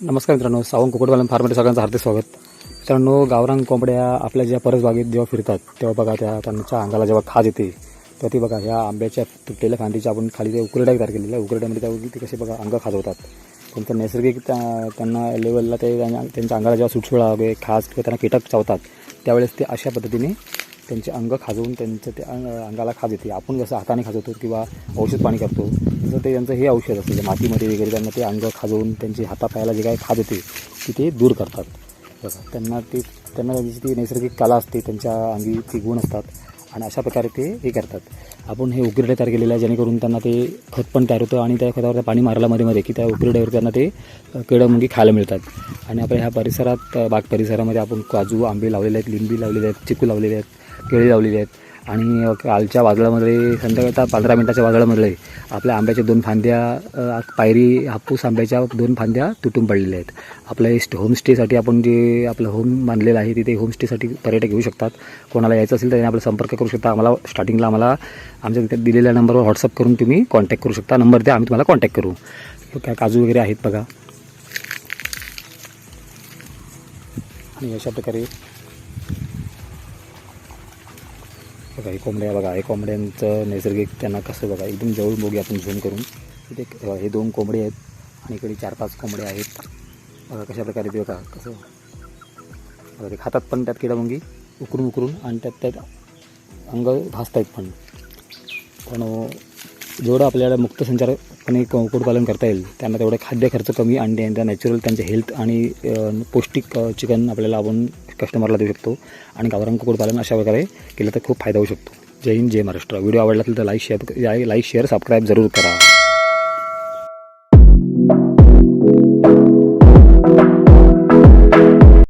नमस्कार मित्रांनो सावंग कुक्कुटपालन फार्ममध्ये सगळ्यांचं हार्दिक स्वागत. मित्रांनो गावरान कोंबड्या आपल्या ज्या परसबागेत जेव्हा फिरतात तेव्हा बघा त्या त्यांच्या अंगाला जेव्हा खाज येते तेव्हा ती बघा ह्या आंब्याच्या तुटलेल्या फांदीच्या आपण खाली ते उकरड्या तयार केलेल्या आहे उकरड्यामध्ये त्या ते कसे बघा अंग खाजवतात त्यांचं नैसर्गिक त्या- त्यांना लेवलला ते त्यांच्या अंगाला जेव्हा सुटसुळा वगैरे खाज किंवा त्यांना कीटक चावतात त्यावेळेस ते अशा पद्धतीने त्यांचे अंग खाजवून त्यांचं ते अंगाला खाज येते. आपण जसं हाताने खाजवतो किंवा औषध पाणी करतो तसं ते त्यांचं हे औषध असतं जे मातीमध्ये वगैरे त्यांना ते अंग खाजवून त्यांची हातापायाला जे काय खाज येते ती ते दूर करतात. बघा त्यांना ते त्यांना त्यांची ती नैसर्गिक कला असते त्यांच्या अंगी ते गुण असतात आणि अशा प्रकारे ते हे करतात. आपण हे उकिरडे तयार केलेलं आहे जेणेकरून त्यांना ते खत पण तयार होतं आणि त्या खतावर पाणी मारला मध्ये मध्ये की त्या उकिरड्यावर त्यांना ते केळं मुंगी खायला मिळतात. आणि आपल्या ह्या परिसरात बाग परिसरामध्ये आपण काजू आंबे लावलेले आहेत लिंबी लावलेले आहेत चिकू लावलेले आहेत केळी लावलेली आहेत. आणि कालच्या वादळामध्ये संध्याकाळच्या पंधरा मिनटाच्या वादळामध्ये आपल्या आंब्याच्या दोन फांद्या पायरी हापूस आंब्याच्या दोन फांद्या तुटून पडलेल्या आहेत. आपल्या स्ट होमस्टेसाठी आपण जे आपलं होम बांधलेलं आहे तिथे होमस्टेसाठी पर्यटक येऊ शकतात. कोणाला यायचं असेल तर त्यांनी आपला संपर्क करू शकता. आम्हाला स्टार्टिंगला आम्हाला आमच्या तिथे दिलेल्या नंबरवर व्हॉट्सअप करून तुम्ही कॉन्टॅक्ट करू शकता. नंबर द्या आम्ही तुम्हाला कॉन्टॅक्ट करू. काय काजू वगैरे आहेत बघा. आणि अशा प्रकारे बघा हे कोंबड्या बघा हे कोंबड्यांचं नैसर्गिक त्यांना कसं बघा एकदम जवळ बघूया आपण झूम करून. इथे हे दोन कोंबडे आहेत आणि इकडे चार पाच कोंबडे आहेत. बघा कशा प्रकारे ते बघा कसं बघा ते खातात पण त्यात किडामुंगी उकरून उकरून आणि त्यात त्यात अंग भासत आहेत पण पण जेवढं आपल्याला मुक्त संचारपणे कुक्कुटपालन करता येईल त्यांना तेवढं खाद्य खर्च कमी अंडे आणि त्या नॅचरल त्यांचे हेल्थ आणि पौष्टिक चिकन आपल्याला आपण कस्टमरला देऊ शकतो. आणि गावरान कुक्कुटपालन अशा प्रकारे केलं तर खूप फायदा होऊ शकतो. जय हिंद जय महाराष्ट्र. व्हिडिओ आवडला असेल तर like share like share subscribe जरूर करा.